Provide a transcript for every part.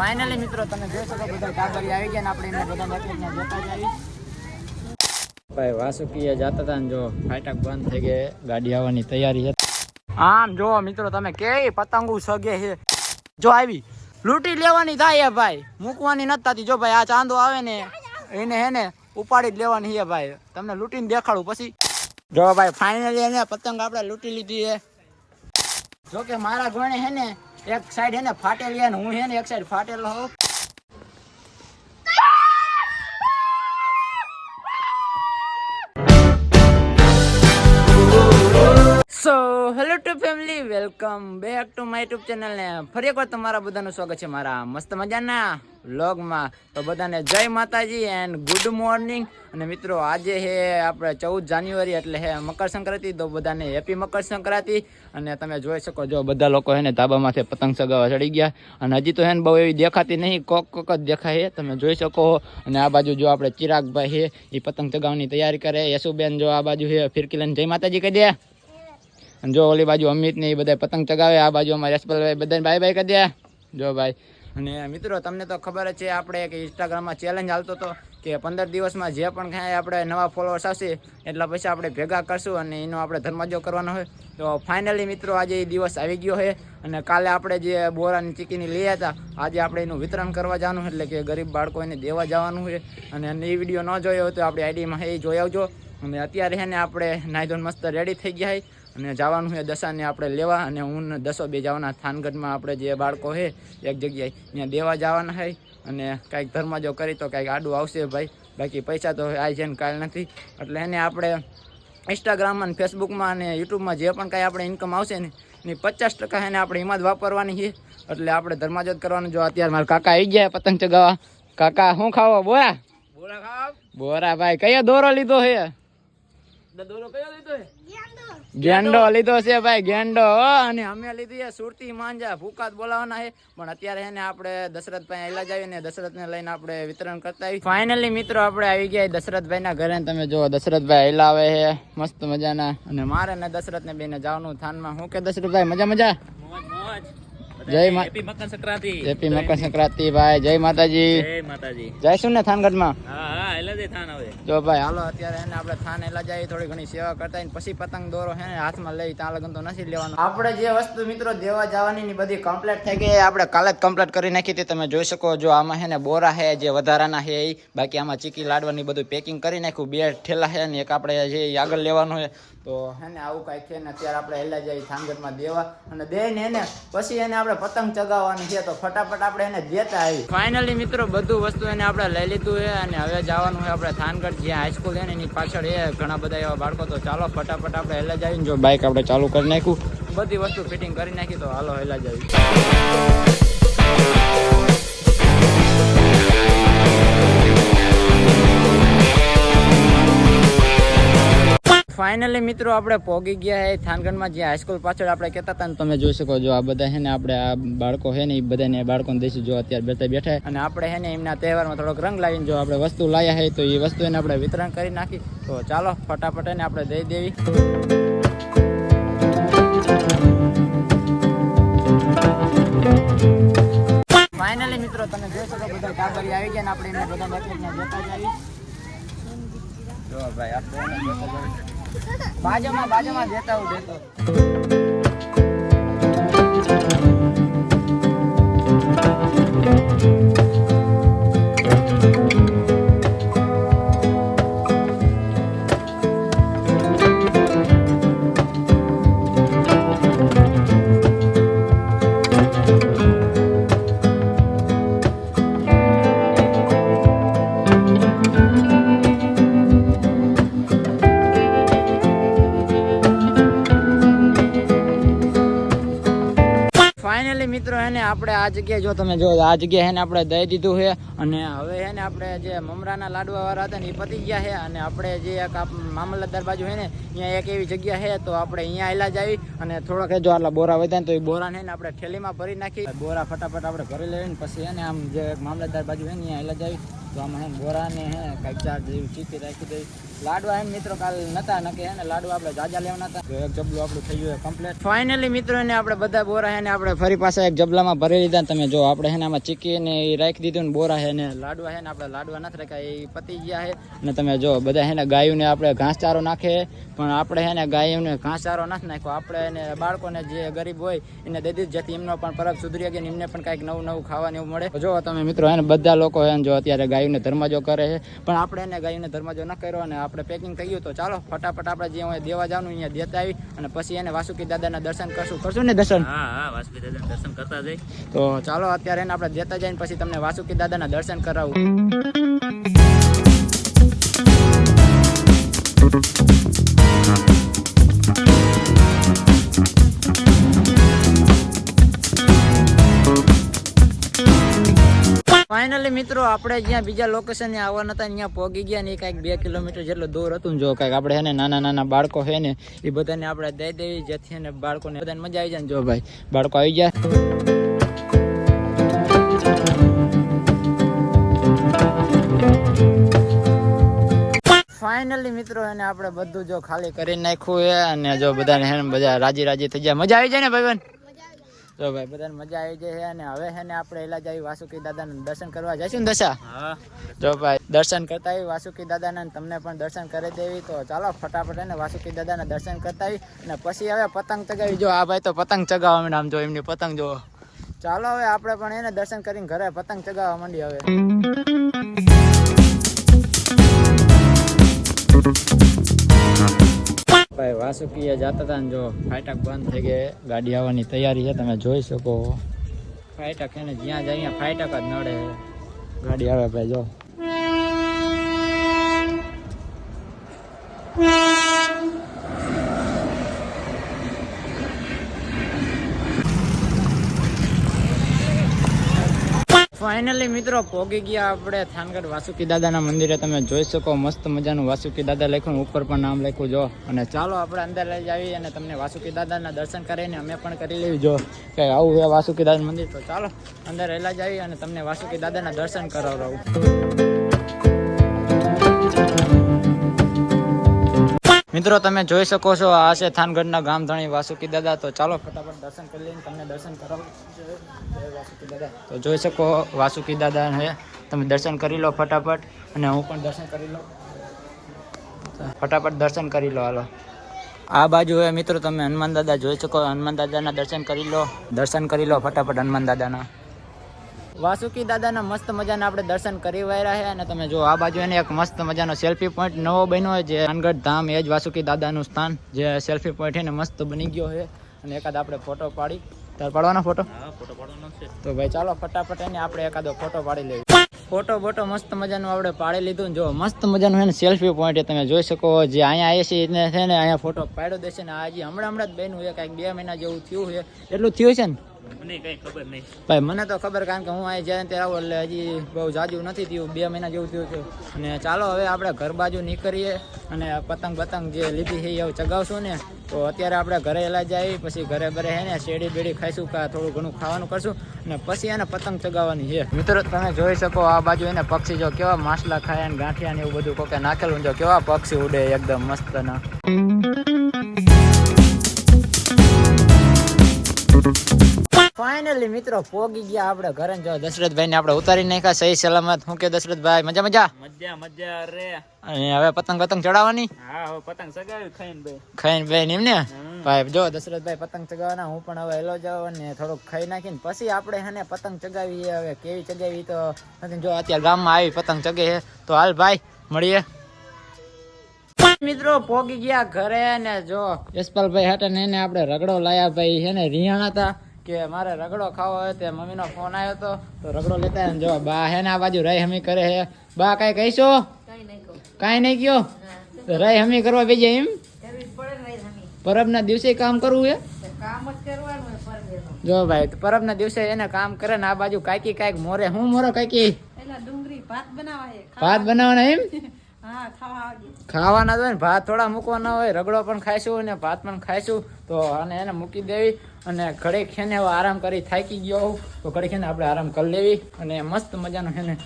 Finally મિત્રો તમે જોઈ શકો બધા કાબરી આવી ગયા ને આપણે એમને બધા એકને જોતા જઈએ ભાઈ વાસુકીએ જતા હતા ને જો ફાટક બંધ થઈ ગયે ગાડી આવવાની તૈયારી હતી આમ જો મિત્રો તમે કેવી પતંગો સગે છે. જો આવી લૂંટી લેવાની થાય ભાઈ. મૂકવાની નથી થતી. જો ભાઈ આ ચાંદો આવે ને એને હે ને ઉપાડી જ લેવાની છે ભાઈ. તમને લૂંટીને દેખાડું પછી. જો ભાઈ ફાઇનલી એને પતંગ આપણે લૂંટી લીધી છે જો કે મારા ગોણે હે ને એક સાઈડ હે ને ફાટેલી ને હું હે ને એક સાઈડ ફાટેલો હોઉં. Welcome back to my YouTube channel ને ફરી એકવાર તમારા બધાનું સ્વાગત છે મારા મસ્ત મજાના વ્લોગમાં. તો બધાને જય માતાજી એન્ડ ગુડ મોર્નિંગ અને મિત્રો, આજે હે આપણે ચૌદ જાન્યુઆરી એટલે હે મકર સંક્રાંતિ, તો બધાને હેપી મકર સંક્રાંતિ. અને તમે જોઈ શકો જો બધા લોકો હે ને ધાબામાંથી પતંગ ચગાવવા ચડી ગયા. અને હજી તો હે ને બહુ એવી દેખાતી નહીં, કોક કોક જ દેખાય તમે જોઈ શકો અને આ બાજુ જો આપણે ચિરાગભાઈ હે એ પતંગ ચગાવવાની તૈયારી કરે. યશુબેન જો આ બાજુ છે ફિરકી લઈને જય માતાજી કહી દે. અને જો ઓલી બાજુ અમિત ને એ બધા પતંગ ચગાવે, આ બાજુ અમારે યશપાલભાઈ બધાને બાય બાય કરી દે. જો ભાઈ. અને મિત્રો, તમને તો ખબર જ છે, આપણે કે ઇન્સ્ટાગ્રામમાં ચેલેન્જ હાલતો હતો કે પંદર દિવસમાં જે પણ કાંઈ આપણે નવા ફોલોઅર્સ આવશે, એટલા પૈસા આપણે ભેગા કરશું અને એનો આપણે ધર્માજો કરવાનો હોય. તો ફાઇનલી મિત્રો, આજે એ દિવસ આવી ગયો છે અને કાલે આપણે જે બોરાની ચીકીની લઈ હતા, આજે આપણે એનું વિતરણ કરવા જવાનું એટલે કે ગરીબ બાળકો એને દેવા જવાનું છે. અને એ વીડિયો ન જોયો હોય તો આપણી આઈડીમાં એ જોઈ આવજો. અને અત્યારે છે ને આપણે નાઇધોન મસ્ત રેડી થઈ ગયા છે. અને જવાનું છે દશાને આપણે લેવા અને હું ને દસો બે જવાના થાનગઢમાં આપણે જે બાળકો છે એક જગ્યાએ ત્યાં દેવા જવાના છે અને કાંઈક ધર્મ જો કરી તો કાંઈક આડું આવશે ભાઈ. બાકી પૈસા તો આ છે ને કાલ નથી. એટલે એને આપણે ઇન્સ્ટાગ્રામમાં અને ફેસબુકમાં અને યુટ્યુબમાં જે પણ કાંઈ આપણે ઇન્કમ આવશે ને એની પચાસ ટકા એને આપણે એમાં જ વાપરવાની છે. એટલે આપણે ધર્માજોત કરવાનું. જો અત્યારે મારા કાકા આવી ગયા પતંગ ચગાવવા. કાકા શું ખાવો? બોરા? બોરા ખાવ? બોરા ભાઈ કયો દોરો લીધો છે? લીધો હે ગેંડો. લીધો છે ભાઈ ગેંડો. અને અમે લીધી છે સુરતી માંજા. ભૂકાત બોલાવવાના છે. પણ અત્યારે એને આપણે દશરથભાઈ આયલા જ આવીને દશરથને લઈને આપણે વિતરણ કરતા આવી ફાઇનલી મિત્રો આપણે આવી ગયા દશરથભાઈ ના ઘરે. તમે જો દશરથભાઈ આયલા આવે છે. મસ્ત મજાના. અને મારે ને દશરથ ને બેને જવાનું થાનમાં. હું કે દશરથભાઈ મોજ? મોજ જય હેપી મકર સંક્રાંતિ. જેપી મકર સંક્રાંતિ ભાઈ જય માતાજી. જય માતાજી. જઈશું ને થાનગઢમાં? હા હા થાન હવે. જો ભાઈ હાલો અત્યારે એને આપણે થાન એલા જઈએ થોડી ઘણી સેવા કરતા પછી પતંગ દોરો હે હાથમાં લઈ ત્યાં લગન તો નથી લેવાનો. આપણે જે વસ્તુ મિત્રો દેવા જવાની ની બધી કમ્પ્લીટ થઈ ગઈ આપણે કાલે જ કમ્પ્લીટ કરી નાખી હતી તમે જોઈ શકો જો આમાં હે ને બોરા હે જે વધારાના હે એ બાકી આમાં ચીકી લાડવાની બધું પેકિંગ કરી નાખ્યું બે ઠેલા હે ને એક આપણે જે આગળ લેવાનું છે તો હે ને આવું કાંઈ છે ને અત્યારે આપણે હેલા જઈએ થાનગઢમાં દેવા અને દે ને એને, પછી એને આપણે પતંગ ચગાવવાની છે તો ફટાફટ આપણે એને દેતા આવી ફાઇનલી મિત્રો, બધું વસ્તુ એને આપણે લઈ લીધું છે અને હવે જવાનું છે આપણે થાનગઢ જ્યાં હાઈસ્કૂલ છે ને એની પાછળ એ ઘણા બધા એવા બાળકો તો ચાલો ફટાફટ આપણે હેલા જઈને જો બાઇક આપણે ચાલુ કરી નાખ્યું. બધી વસ્તુ ફિટિંગ કરી નાખી તો હાલો હેલા જઈએ ફાઇનલી મિત્રો, આપણે પોગી ગયા હે થાનગઢમાં જ્યાં હાઈસ્કૂલ પાછળ આપણે કહેતા હતા તમે જોઈ શકો જો આ બધા છે ને, આપણે આ બાળકો છે ને, એ બધાને બાળકોને દઈશું જો અત્યારે બેઠા બેઠા અને આપણે હે ને, એમના તહેવારમાં થોડોક રંગ લાવીને જો આપણે વસ્તુ લાયા હે, તો એ વસ્તુ એને આપણે વિતરણ કરી નાખી. તો ચાલો, ફટાફટ એને આપણે દઈ દેવી. ફાઇનલી મિત્રો, તમે જોઈ શકો, બધા કાબરી આવી ગયા આપણે એમને બધા એકને જતા જઈએ જો ભાઈ આપણે. બાજુમાં બાજુમાં દેતા હું દેતો. ફાઇનલી મિત્રો, હે ને, આપણે આ જગ્યાએ જો તમે જો, આ જગ્યાએ હે ને, આપણે દઈ દીધું છે. અને હવે હે ને, આપણે જે મમરાના લાડવા વાળા હતા ને એ પતી ગયા છે. અને આપણે જે એક મામલતદાર બાજુ હે ને અહીંયા એક એવી જગ્યા છે, તો આપણે અહીંયા આયલા જ આવી. અને થોડાક જો આટલા બોરા વધ્યા તો એ બોરા છે ને, આપણે ઠેલીમાં ભરી નાખી. બોરા ફટાફટ આપણે ભરી લઈને પછી હે ને, આમ જે મામલતદાર બાજુ છે ને, અહીંયા આયલા જાવી તો આમાં હે ને બોરા ને હે કાંઈક ચાર જેવી ચીકી રાખી દઈ. લાડવા એમ મિત્રો કાલ નતા નકે હે ને, લાડવા આપણે જાજા લેવાના હતા. એક જબલું આપણું થઈ ગયું કમ્પ્લીટ ફાઇનલી મિત્રો આપણે બધા બોરા હે ને આપણે ફરી પાછા એક જબલામાં ભરી લીધા તમે જો આપણે હે ને આમાં ને એ રાખી દીધું ને બોરા હે ને લાડવા હે ને આપણે લાડવા નથી રાખ્યા, એ પતી ગયા હે. અને તમે જો બધા હે ને ગાયોને આપણે ઘાસચારો નાખે, પણ આપણે હે ને ગાયોને ઘાસચારો નથી નાખ્યો. આપણે એને બાળકોને જે ગરીબ હોય એને દીધું, જેથી એમનો પણ પરબ સુધરી ગયા એમને પણ કાંઈક નવું નવું ખાવાનું એવું મળે. જો તમે મિત્રો હે બધા લોકો હે જો અત્યારે ગાયોને ધર્માજો કરે છે, પણ આપણે એને ગાયોને ધર્માજો ન કર્યો અને આપણે પેકિંગ થઈ ગયું તો ચાલો ફટાફટ આપણે જે હોય દેવા જવાનું અહીંયા દેતા આવી અને પછી એને વાસુકી દાદાના દર્શન કરશું. કરશું ને દર્શન? હા હા વાસુકી દાદાના દર્શન કરતા જઈ. તો ચાલો અત્યારે એને આપણે દેતા જઈને પછી તમને વાસુકી દાદાના દર્શન કરાવું. ફાઇનલી મિત્રો, આપણે જ્યાં બીજા લોકેશન આવવાના હતા. ત્યાં પહોંચી ગયા ને કાંઈક બે કિલોમીટર જેટલું દૂર હતું જો કાંઈક આપણે હે ને નાના નાના બાળકો છે ને, એ બધાને આપણે દઈ દેવી જેથી અને બાળકોને બધાને મજા આવી જાય જો ભાઈ, બાળકો આવી જાય ફાઇનલી મિત્રો, એને આપણે બધું જો ખાલી કરી નાખ્યું છે અને જો બધાને હે ને બધા રાજી રાજી થઈ જાય મજા આવી જાય ને ભાઈબંધ? જો ભાઈ બધાને મજા આવી જાય છે અને હવે છે ને આપણે એલા જઈ વાસુકી દાદાના દર્શન કરવા જઈશું ને દશા? હા. જો ભાઈ દર્શન કરતા આવી વાસુકી દાદાના તમને પણ દર્શન કરી દેવી. તો ચાલો ફટાફટ એને વાસુકી દાદાના દર્શન કરતા આવી અને પછી હવે પતંગ ચગાવી. જો આ ભાઈ તો પતંગ ચગાવવા નામ જો એમની પતંગ જો ચાલો હવે આપણે પણ એને દર્શન કરીને ઘરે પતંગ ચગાવવા માંડી હવે. ભાઈ વાસુકીએ જતા હતા ને જો ફાટક બંધ થઈ ગયે. ગાડી આવવાની તૈયારી છે, તમે જોઈ શકો ફાટક એને જ્યાં જાય ત્યાં ફાટક જ નડે. ગાડી આવે ભાઈ, જો. ફાઇનલી મિત્રો, પોગી ગયા આપણે થાનગઢ વાસુકી દાદાના મંદિરે. તમે જોઈ શકો મસ્ત મજાનું વાસુકી દાદા લખ્યું ઉપર પણ નામ લખ્યું, જો. અને ચાલો આપણે અંદર લઈ જઈએ અને તમને વાસુકી દાદાના દર્શન કરીને અમે પણ કરી લેવી, જો. કે આવું છે વાસુકી દાદા મંદિર. તો ચાલો, અંદર રહેલા જઈએ અને તમને વાસુકી દાદાના દર્શન કરાવડાવું. મિત્રો, તમે જોઈ શકો છો આ છે થાનગઢના ગામ ધણી વાસુકી દાદા. તો ચાલો ફટાફટ દર્શન કરી લઈને તમને દર્શન કરાવું. તો જોઈ શકો વાસુકી દાદા છે તમે દર્શન કરી લો ફટાફટ અને હું પણ દર્શન કરી લઉં. ફટાફટ દર્શન કરી લો, હાલો. આ બાજુ હવે મિત્રો, તમે હનુમાન દાદા જોઈ શકો. હનુમાન દાદાના દર્શન કરી લો. દર્શન કરી લો ફટાફટ હનુમાન દાદાના. વાસુકી દાદાના મસ્ત મજાના આપણે દર્શન કરી વાયરા છે અને તમે જો આ બાજુ એને એક મસ્ત મજાનો સેલ્ફી પોઈન્ટ નવો બન્યો હોય જે અનગઢ ધામ એ જ વાસુકી દાદાનું સ્થાન જે સેલ્ફી પોઈન્ટ છે ને મસ્ત બની ગયો છે. અને એકાદ આપણે ફોટો પાડી. તાર પાડવાનો ફોટો ફોટો પાડવાનો છે. તો ભાઈ ચાલો ફટાફટ એને આપણે એકાદો ફોટો પાડી લઈએ. ફોટો બોટો મસ્ત મજાનું આપણે પાડી લીધું ને જો મસ્ત મજાનું એને ને સેલ્ફી પોઈન્ટ તમે જોઈ શકો જે અહીંયા આવે છે એને છે ને અહીંયા ફોટો પાડ્યો દેશે ને આજે હમણાં હમણાં જ બન્યું છે કાંઈક બે મહિના જેવું થયું છે. એટલું થયું છે ને? મને ભાઈ, મને તો ખબર કારણ કે હું અહીં જ્યાં ત્યારે આવું એટલે હજી બહુ જાજુ નથી થયું. બે મહિના જેવું થયું છે. અને ચાલો, હવે આપણે ઘર બાજુ નીકળીએ અને પતંગ પતંગ જે લીધી છે એ ચગાવશું ને. તો અત્યારે આપણે ઘરે એલા જઈએ પછી ઘરે ઘરે હે ને શેડી બેડી ખાઈશું કા થોડું ઘણું ખાવાનું કરશું અને પછી એને પતંગ ચગાવવાની છે. મિત્રો, તમે જોઈ શકો આ બાજુ એને પક્ષી જો કેવા માસલા ખાયા ને ગાંઠિયા ને એવું બધું કોકે નાખેલું જો કેવા પક્ષી ઉડે એકદમ મસ્ત ના. ફાઇનલી મિત્રો પોગી ગયા આપણે ઘરે જો દશરથભાઈ ને આપણે ઉતારી નાખ્યા સહી સલામત. હું કે દશરથભાઈ મજા મજા? મજા મજા રે અને હવે પતંગ પતંગ ચડાવવાની? હા હવે પતંગ ચગાવી ખાઈને ભાઈ ખાઈને ભાઈ એમ ને? ભાઈ જો દશરથભાઈ પતંગ ચગાવવાના હું પણ હવે હેલો જાવ ને થોડુંક ખાઈ નાખીને પછી આપણે હે પતંગ ચગાવીએ હવે. કેવી ચગાવી તો? જો અત્યારે ગામમાં આવી પતંગ ચગે છે. તો હાલ ભાઈ મળીએ. મિત્રો પોગી ગયા ઘરે ને જો યશપાલભાઈ હાટે ને એને આપણે રગડો લાયા ભાઈ હે ને રિયાણા હતા. કે મારે રગડો ખાવો હોય તે મમ્મીનો ફોન આવ્યો હતો તો રગડો લેતા ને જો બા હે ને આ બાજુ રહી હમી કરે હે. બા કાંઈ કહીશો? કાંઈ નહીં કયો? તો રહી હમી કરવા બેજે એમ? પરબના દિવસે કામ કરવું હે? જો ભાઈ પરબના દિવસે એને કામ કરે ને આ બાજુ કાંઈકી કાંઈક મોરે. હું મોરો કાંઈકી ભાત બનાવા ભાત બનાવવાના એમ? ખાવાના તો ને ભાત થોડા મૂકવાના હોય રગડો પણ ખાઈશું અને ભાત પણ ખાઈશું. તો અને એને મૂકી દેવી. અને ઘડીક છે આરામ કરી થાકી ગયો તો ઘડીક છે આપણે આરામ કરી લેવી અને મસ્ત મજાનો છે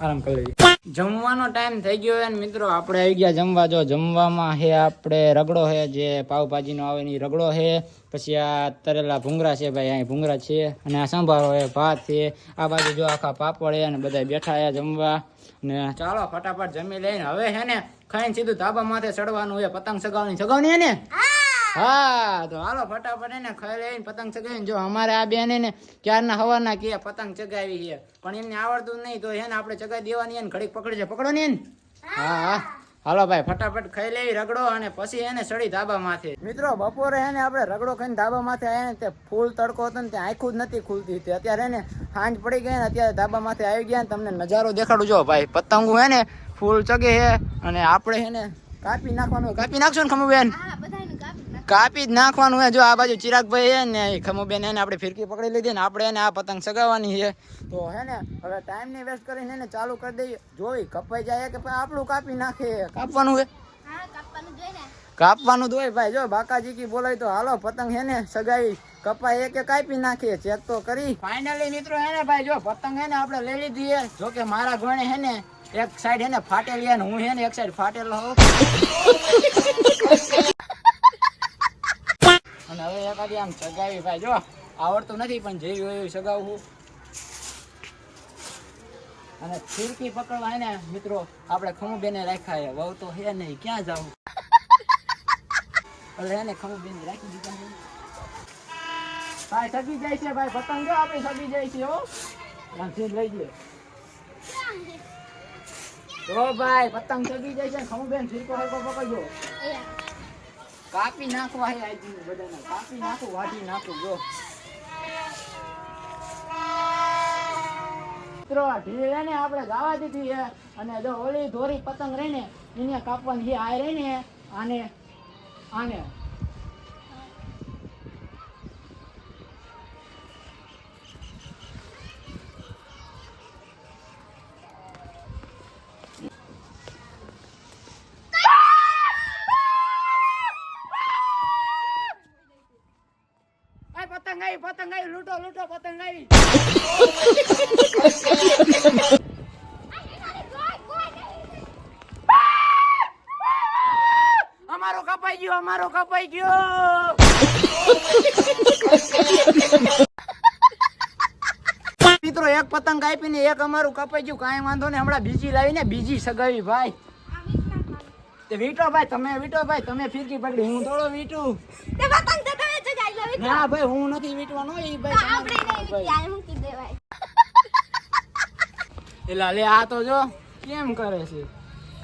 આરામ કરી લેવી. જમવાનો ટાઈમ થઈ ગયો હોય મિત્રો, આપણે આવી ગયા જમવા. જો જમવામાં હે આપણે રગડો હે, જે પાવભાજીનો આવે એની રગડો હે. પછી આ તરેલા ભૂંગળા છે ભાઈ, અહીં ભૂંગળા છે અને આ સંભારો હે, ભાત છે. આ બાજુ જો આખા પાપડ હે અને બધા બેઠા હે જમવા. ને ચાલો ફટાફટ જમી લઈને હવે છે ને ખાઈને સીધું ધાબા માથે ચડવાનું હે, પતંગ સગાવની સગાવની હે ને? હા, તો હાલો, ફટાફટ એને ખાઈ લઈને પતંગ ચગાવીને જો અમારે આ બેન ને ક્યારના હવાના કે પતંગ ચગાવી છે. પણ એમને આવડતું નહીં, તો એને આપણે ચગાવી દેવાની એને ઘડીક પકડી છે પકડો ને હા હા. હાલો ભાઈ, ફટાફટ ખાઈ લેવી રગડો અને પછી એને સડી ધાબા માથે. મિત્રો, બપોરે એને આપણે રગડો ખાઈને ધાબા માથે આવ્યા ને તે ફૂલ તડકો હતો ને ત્યાં આખું જ નથી ખુલતી તે અત્યારે એને સાંજ પડી ગઈ ને અત્યારે ધાબા માથે આવી ગયા ને તમને નજારો દેખાડું. જો ભાઈ, પતંગો હે ને, ફૂલ ચગે છે અને આપણે એને કાપી નાખવાનું. કાપી નાખશો ને ખમુબેન કાપી જ નાખવાનું હે જો આ બાજુ ચિરાગભાઈ હે ને એ ખમુબેન એને આપણે ફિરકી પકડી લીધી ને આપણે એને આ પતંગ સગાવવાની છે તો હે ને હવે ટાઈમની વેસ્ટ કરીને એને ચાલુ કરી દઈએ જોઈ કપાઈ જાય કે પછી આપણું કાપી નાખે કાપવાનું હે કાપવાનું તો હોય ભાઈ જો બાકાજી કી બોલાય તો હાલો પતંગ હે ને સગાવી કપાય કે કાપી નાખીએ ચેક તો કરી ફાઇનલી મિત્રો હે ને ભાઈ જો પતંગ હે ને આપણે લઈ લીધી હે જો કે મારા ગોણે હે ને એક સાઈડ હે ને ફાટેલી હે ને હું હે ને એક સાઈડ ફાટેલો હોઉં અને હવે એકાદી આમ સગાવી ભાઈ જો આવડતું નથી પણ જેવી હોય સગાવું અને ફિરકી પકડવા એને ને મિત્રો આપણે ખમુ બેને રાખ્યા છે. વહુ તો હે નહીં ક્યાં જાવું એટલે એને ખમુ બેને રાખી દીધા ભાઈ સગી જાય છે ભાઈ પતંગ જો આપણે સગી જાય છે હો. ત્યાંથી લઈ ગયો તો ભાઈ પતંગ સગી જાય છે ખમુ બેન ફિરકો હરકો પકડજો. કાપી નાખવા હે આજી બધાને. કાપી નાખું, વાઢી નાખું, જો. મિત્રો ને, આપણે ગાવા દીધી છે અને જો ઓલી ધોરી પતંગ રહીને, એને કાપવાની આ રહીને. આને આને. આવી પતંગ લૂટો, લૂંટો પતંગ અમારો કપાઈ ગયો, અમારો કપાઈ ગયો. મિત્રો, એક પતંગ આપીને એક અમારું કપાઈ ગયું. કાંઈ વાંધો નહીં, હમણાં બીજી લાવીને બીજી સગાવી, ભાઈ. વીટો ભાઈ તમે વીટો ભાઈ તમે ફિરકી પકડી હું થોડો વીટું. ના ભાઈ હું નથી વીટવાનો એ ભાઈ. એલા લે આ તો જો કેમ કરે છે?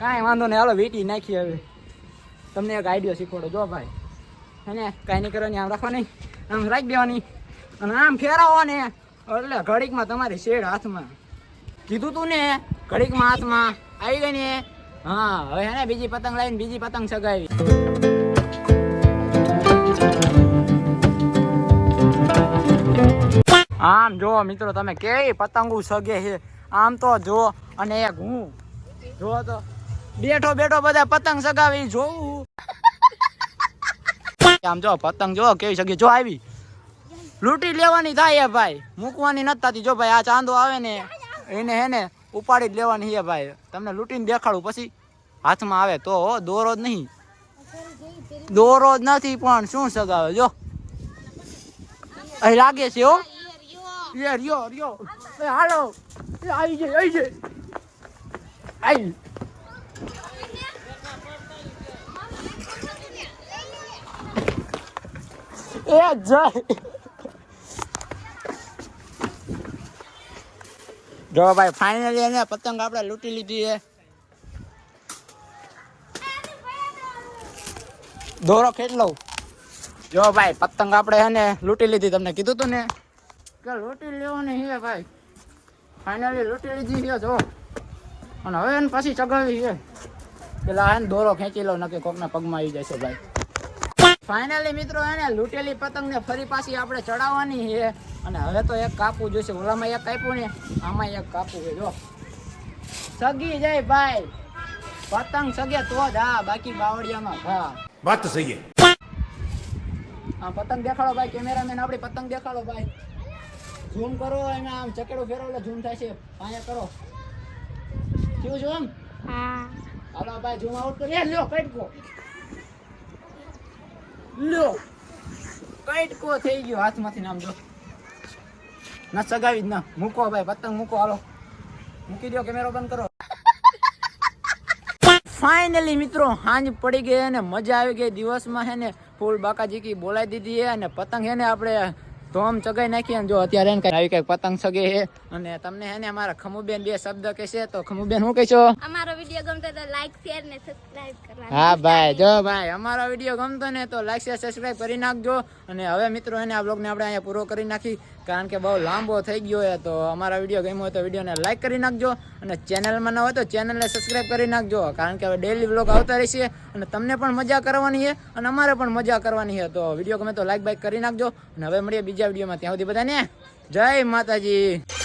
કાંઈ વાંધો નહીં હાલો વીટી નાખી હવે. તમને એક આઈડિયો શીખવાડો જો ભાઈ. હે કાંઈ નહીં કરવાની આમ રાખવાની આમ રાખી દેવાની. અને આમ ફેરવો ને એટલે ઘડીકમાં તમારી શેડ હાથમાં. કીધું તું ને ઘડીકમાં હાથમાં. આવી ગઈ ને હા, હવે હે બીજી પતંગ લાવીને બીજી પતંગ સગાવી. આમ જો મિત્રો, તમે કેવી પતંગો સગે છે? આમ તો જો, અને એક હું. જો તો બેઠો બેઠો બધા પતંગ સગાવી જોઉં. આમ જો, પતંગ જો કેવી સગી. જો આવી. લૂંટી લેવાની થાય ભાઈ. મૂકવાની નથી થતી. જો ભાઈ, આ ચાંદો આવે ને, એને હે ને ઉપાડી જ લેવાની છે ભાઈ. તમને લૂંટીને દેખાડું પછી હાથમાં આવે તો દોરો જ નહીં. દોરો જ નથી, પણ શું સગાવે? જો. અહીં લાગે છે હો. રિયો એ હાલો. આવી જાય આવી જાય એ જાય. જો ભાઈ ફાઇનલી એને પતંગ આપણે લૂંટી લીધી છે. દોરો કેટલો જો ભાઈ, પતંગ આપણે હે ને લૂંટી લીધી, તમને કીધું તું ને? કે લૂંટી લેવાની છે ભાઈ. ફાઇનલી લૂંટી લીધી છે, જો. અને હવે એને પછી ચગાવી છે. પેલા એને દોરો ખેંચી લો નક્કી કોકના પગમાં આવી જશે ભાઈ. ફાઇનલી મિત્રો એને લૂંટેલી પતંગને ફરી પાછી આપણે ચડાવવાની છે. અને હવે તો એક કાપુ જોઈશે. ઓલામાં એક કાપ્યું ને આમાં એક કાપુ જો. સગી જાય ભાઈ. પતંગ સગે તો જ હા બાકી બાવળિયામાં હા વાત સહી આ પતંગ દેખાડો ભાઈ કેમેરામેન આપણી પતંગ દેખાડો ભાઈ. ઝૂમ કરો એમાં આમ ચકેડો ફેરવો એટલે ઝૂમ થાય છે. પાયા કરો. કેવું ઝૂમ હા. હાલો ભાઈ ઝૂમ આઉટ કરી. લ્યો કટકો લ્યો. કઈટકો થઈ ગયો હાથમાંથી નામ જો. ના સગાવી જ ના. મૂકો ભાઈ, પતંગ મૂકો, હાલો. મૂકી દો કેમેરો બંધ કરો. ફાઇનલી મિત્રો, હાંજ પડી ગઈ અને મજા આવી ગઈ. દિવસમાં હે ને ફૂલ બાકાજી કી બોલાવી દીધી હે અને પતંગ હે ને આપણે ધોમ ચગાઈ નાખીએ જો અત્યારે આવી કઈ પતંગ સગે છે અને તમને હે ને અમારા ખમુબેન બે શબ્દ કહેશે તો ખમુબેન શું કહેશો? અમારો વીડિયો ગમતો તો લાઈક શેર ને સબસ્ક્રાઇબ કરવા હા ભાઈ જો ભાઈ અમારો વીડિયો ગમતો ને તો લાઈક શેર સબસ્ક્રાઇબ કરી નાખજો. અને હવે મિત્રો એને આ બ્લોગને આપણે અહીંયા પૂરો કરી નાખી. કારણ કે બહુ લાંબો થઈ ગયો છે તો અમારા વીડિયો ગમ્યો હોય તો વિડીયોને લાઈક કરી નાખજો. અને ચેનલમાં ન હોય તો ચેનલને સબસ્ક્રાઇબ કરી નાખજો. કારણ કે હવે ડેલી બ્લોગ આવતા રહેશે અને તમને પણ મજા કરવાની છે. અને અમારે પણ મજા કરવાની છે. તો વીડિયો ગમે તો લાઈક બાઈક કરી નાખજો. અને હવે મળીએ બીજા વિડીયોમાં. ત્યાં સુધી બધાને જય માતાજી.